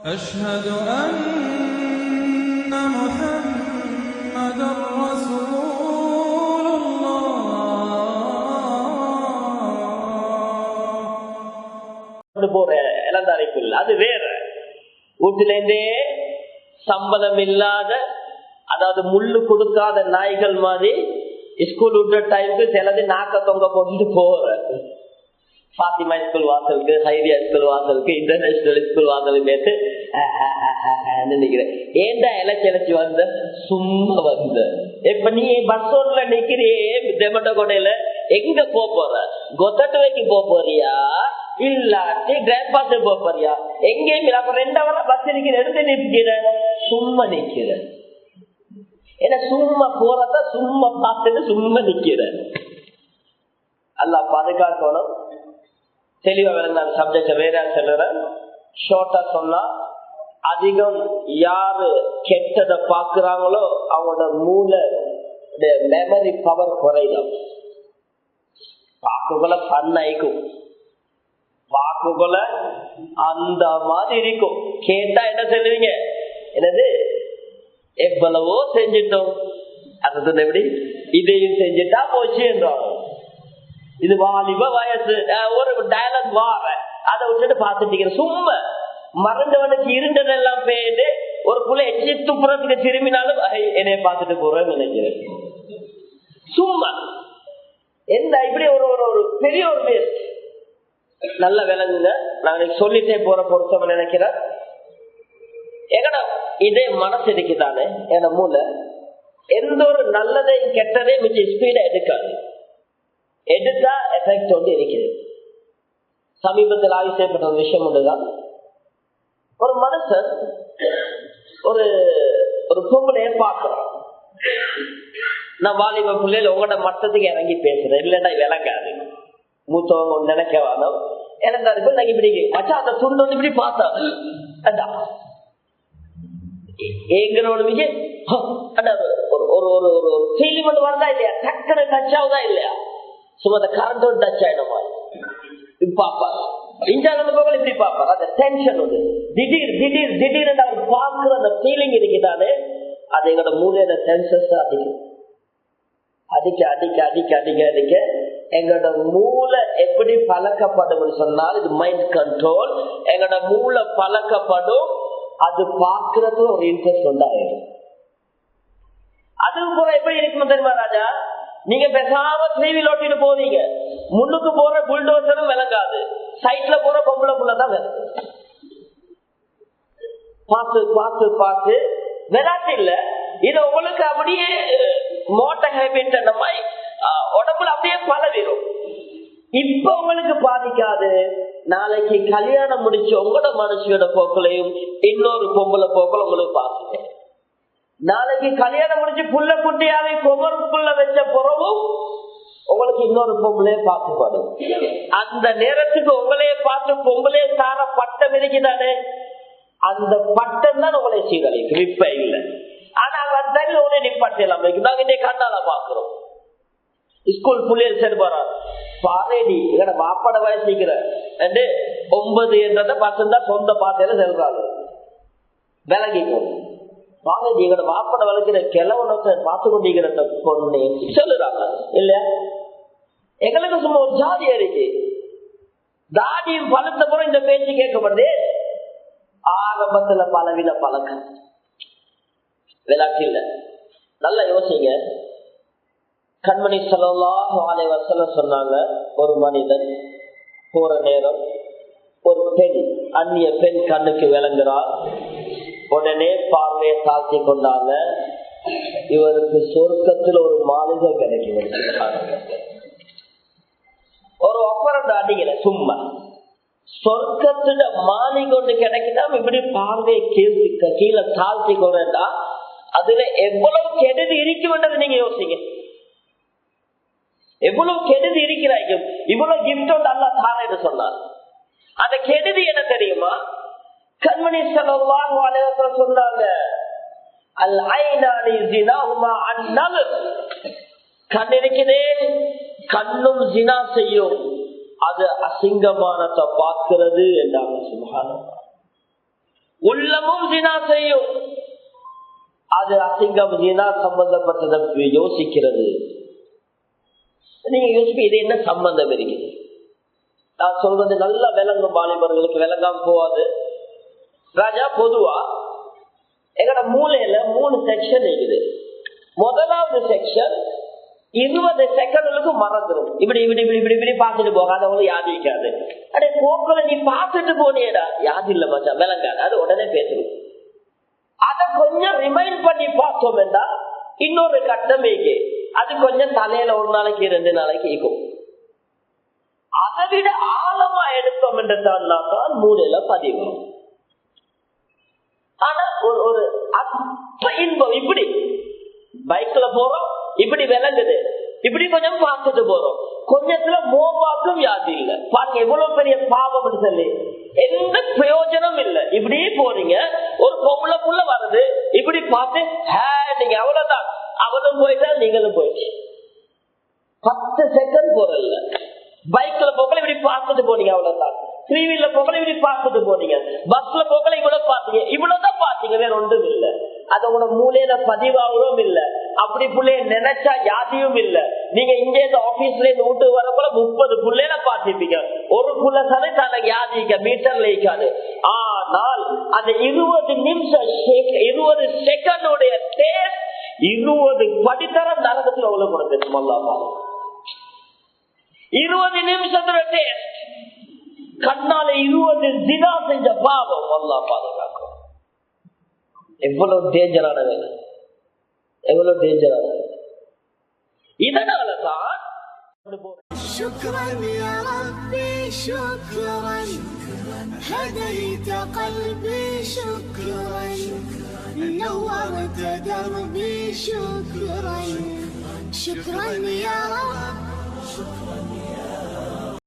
أشهد أن محمد رسول الله கொண்டு போற இளந்தாரிக்குள் அது வேற வீட்டுல இருந்தே சம்பளம் இல்லாத அதாவது முள்ளு கொடுக்காத நாய்கள் மாதிரி ஸ்கூல் விட்டுற டைமுக்கு சிலது நாக்க தொங்க போட்டு போற பாத்திமா ஸ்கூல் வாசலுக்கு ஹைரியா ஸ்கூல் வாசலுக்கு இன்டர்நேஷனல் ஸ்கூல் வாசலுக்கு நினைக்கிறேன். ஏண்டா இலச்சி இலச்சி வந்த சும்மா வந்த இப்ப நீ பஸ் ரோட்ல நிக்கிறியே தெமட்ட கொடையில எங்க போக போற? கொத்தட்டுவைக்கு போக போறியா? இல்லாட்டி கிராண்ட் பாஸ் போக போறியா? எங்கேயும் அப்ப ரெண்டாவது பஸ் நிக்கிற எடுத்து நிற்கிற சும்மா நிக்கிற. ஏன்னா சும்மா போறத சும்மா பார்த்துட்டு சும்மா நிக்கிற. அல்ல பாதுகாக்கணும். தெளிவா விளங்க சப்ஜெக்ட் வேற சொல்லுறேன் ஷார்ட்டா சொன்னா அதிகம் யாரு கெட்டதை பாக்குறாங்களோ அவங்களோட மூளை மெமரி பவர் குறையும். வாக்குகளை பண்ணைக்கும் வாக்குகளை அந்த மாதிரி இருக்கும். கேட்டா என்ன சொல்லுவீங்க? என்னது? எவ்வளவோ செஞ்சிட்டோம். அது எப்படி? இதையும் செஞ்சுட்டா போச்சு என்றாங்க இது வாலிப வயசு. ஒரு டயலாக் வார அதை விட்டுட்டு பாத்துட்டீங்க சும்மா. மறந்தவனுக்கு இருந்ததெல்லாம் பேரு ஒரு புள்ள எச்சி துப்புறத்துக்கு திரும்பினாலும் என்னைய பார்த்துட்டு போறேன்னு நினைக்கிறேன். சும்மா. என்ன இப்படி ஒரு ஒரு ஒரு பெரிய ஒரு பேர் நல்ல விளங்குங்க நான் சொல்லிட்டே போற பொறுத்தவன் நினைக்கிறேன்? எங்கட? இதே மனசு இருக்குதானே என மூளை. எந்த ஒரு நல்லதையும் கெட்டதையும் மிச்சம் ஸ்பீடா எடுக்காது. எடுத்தா எஃபெக்ட் வந்து இருக்குது சமீபத்தில் ஆய்வு செய்யப்பட்ட ஒரு விஷயம் ஒன்றுதான். ஒரு மனுஷன் ஒரு ஒரு பொம்பளைய பார்க்கிறான். நான் வாலிப பிள்ளையில உங்களோட மட்டத்துக்கு இறங்கி பேசுறேன். இல்லைன்னா விளங்காது மூத்தவங்க ஒண்ணு நினைக்க இறந்தாரு எனக்கு நாங்க இப்படி மச்சா அந்த துண்டு வந்து இப்படி பார்த்தா அதான் ஏங்கிறவனுக்கு ஒரு ஒரு ஒரு ஒரு ஒரு ஃபீலிங் மட்டும் வருதா இல்லையா? டக்குனு டச் ஆகுதா இல்லையா? சும்மா அந்த கரண்ட் டச் ஆயிடும்? இப்படி பாப்பா இஞ்சால போக இப்படி பாப்பாரு அந்த டென்ஷன் வந்து திடீர் திடீர் திடீர் அவர் பார்க்கிற அந்த ஃபீலிங் இருக்குதானே அது எங்களோட மூலையில டென்சஸ் அதிகம் அடிக்க அடிக்க அடிக்க அடிக்க அடிக்க எங்களோட மூளை எப்படி பழக்கப்படும் சொன்னால் இது மைண்ட் கண்ட்ரோல் எங்களோட மூளை பழக்கப்படும் அது பார்க்கறது ஒரு இன்ட்ரெஸ்ட் உண்டாயிடும் அது போல எப்படி இருக்கும் தெரியுமா ராஜா? நீங்க பேசாம டிவி ஓட்டிட்டு போறீங்க முன்னுக்கு போற புல்டோசரும் விளங்காது. சைட்ல போற பொம்பளை புள்ளதான் வேற பார்த்து பார்த்து பார்த்து. விளாட்டு இல்ல. இது உங்களுக்கு அப்படியே மோட்ட ஹேபிட் அந்த மாதிரி உடம்புல அப்படியே பலவிடும் இப்ப உங்களுக்கு பாதிக்காது. நாளைக்கு கல்யாணம் முடிச்சு உங்களோட மனுஷியோட போக்களையும் இன்னொரு பொம்பளை போக்குல உங்களுக்கு பாதிக்க நாளைக்கு கல்யாணம் முடிச்சு புள்ள குட்டியாவே குமருக்குள்ள வச்ச பிறவும் இன்னொரு பொம்பளையே பார்த்துப்படும் அந்த நேரத்துக்கு உங்களையே பார்த்து பொம்பளையே சார பட்டம் இருக்குதானே அந்த பட்டம் தான் உங்களை சீரழிக்கும். இப்ப இல்ல. ஆனா அந்த உடனே நிப்பாட்டலாம் நாங்க இன்னைக்கு கண்ணால பாக்குறோம் ஸ்கூல் புள்ளியல் சரி போறான். பாரேடி எங்கட பாப்பாட வயசுக்கிற ஒன்பது என்றத பசங்க சொந்த பாத்தையில செல்றாங்க விலகிக்கும் பாரதி எங்கட வாப்பட வளர்க்கிற கிழவனத்தை பார்த்து கொண்டிருக்கிற பொண்ணு சொல்லுறாங்க. இல்ல எங்களுக்கு சும்மா ஒரு ஜாதி இருக்கு. தாடியும் பழுத்த கூட இந்த பேச்சு கேட்கப்படுது. ஆரம்பத்துல பலவித பழக்கம். விளையாட்டு இல்ல. நல்லா யோசிங்க. கண்மணி செலவாக வாழை வசல சொன்னாங்க ஒரு மனிதன் போற நேரம் ஒரு பெண் அந்நிய பெண் கண்ணுக்கு விளங்குறார் உடனே பார்வையை தாழ்த்தி கொண்டாங்க. இவருக்கு சொர்க்கத்தில் ஒரு மாளிகை கிடைக்கும் ஒரு ஒப்பரத்தை அடிக்கல சும்மா. சொர்க்கத்துல மாளிகை கொண்டு கிடைக்குதா இப்படி பார்வையை கேள்வி கீழே தாழ்த்தி கொண்டா அதுல எவ்வளவு கெடுதி இருக்குமென்றது நீங்க யோசிங்க. எவ்வளவு கெடுதி இருக்கிறாங்க இவ்வளவு கிஃப்ட் ஒன்று அல்லா தாரேன்னு சொன்னார். அந்த கெடுதி என்ன தெரியுமா? கண்மணி செலவாக சொன்னாங்க அல் ஐநாடி ஜினாஹுமா அந்நல் கண் இருக்குதே கண்ணும் ஜினா செய்யும். அது அசிங்கமானத்தை பார்க்கிறது என்றாங்க சுபஹானல்லாஹ். உள்ளமும் ஜினா செய்யும். அது அசிங்கம் ஜினா சம்பந்தப்பட்டதற்கு யோசிக்கிறது. நீங்க யோசிப்பீங்க இது என்ன சம்பந்தம் இருக்குது நான் சொல்றது நல்ல விளங்கும் வாலிபர்களுக்கு விளங்காம போவாது ராஜா பொதுவா எங்கட மூலையில மூணு செக்ஷன் இருக்குது. முதலாவது செக்ஷன் இருபது செகண்டுக்கு மறந்துடும் இப்படி இப்படி இப்படி இப்படி இப்படி பார்த்துட்டு போகாத அவங்களும் யாதிக்காது. அடே போக்குல நீ பார்த்துட்டு போனியடா யாது இல்ல மச்சான் விளங்காது. அது உடனே பேசணும் அத கொஞ்சம் ரிமைண்ட் பண்ணி பார்த்தோம் என்றா இன்னொரு கட்டமைக்கு அது கொஞ்சம் தலையில ஒரு நாளைக்கு ரெண்டு நாளைக்கு இருக்கும் அதை விட ஆழமா எடுத்தோம் என்று தான் மூலையில பதிவு. ஆனா ஒரு ஒரு அப்ப இன்பம். இப்படி பைக்ல போறோம் இப்படி விளங்குது. இப்படி கொஞ்சம் பார்த்துட்டு போறோம். கொஞ்சத்துல மோபாக்கும் வியாதி இல்ல. பாருங்க எவ்வளவு பெரிய பாவம் சொல்லி. எந்த பிரயோஜனம் இல்ல. இப்படி போறீங்க ஒரு பொம்பளைக்குள்ள வர்றது வருது இப்படி பார்த்து நீங்க அவ்வளவுதான். அவளும் போயிட்டா நீங்களும் போயிட்டு பத்து செகண்ட் போறல பைக்ல போகல இப்படி பார்த்துட்டு போனீங்க அவ்வளவுதான். த்ரீ வீல்ல போகல இப்படி பார்த்துட்டு போனீங்க. பஸ்ல போகல இவ்வளவு பார்த்தீங்க. இவ்வளவுதான் பாத்தீங்க வேற ஒன்றும் இல்ல. அதோட மூலையில பதிவாகவும் இல்ல. அப்படி புள்ளைய நினைச்சா யாதியும் இல்ல. நீங்க இங்க இந்த ஆபீஸ்ல இருந்து விட்டு வரப்போல முப்பது புள்ளையில பார்த்திருப்பீங்க. ஒரு புள்ள சதை தனக்கு யாதிக்க மீட்டர்ல இருக்காது. ஆனால் அந்த இருபது நிமிஷம் இருபது செகண்டுடைய டேஸ்ட் இருபது படித்தரம் நரகத்துல உள்ள கொடுத்து மல்லாமா இருபது நிமிஷத்துல டேஸ்ட் கண்ணால இருபது தினா செஞ்ச பாவம் அல்லா பாதுகாக்கும். எவ்வளவு டேஞ்சரான வேலை. எவ்வளவு டேஞ்சரான வேலை இதனாலதான் شكرا يا ربي شكرا هديت قلبي شكرا نورت دربي شكرا شكرا يا رب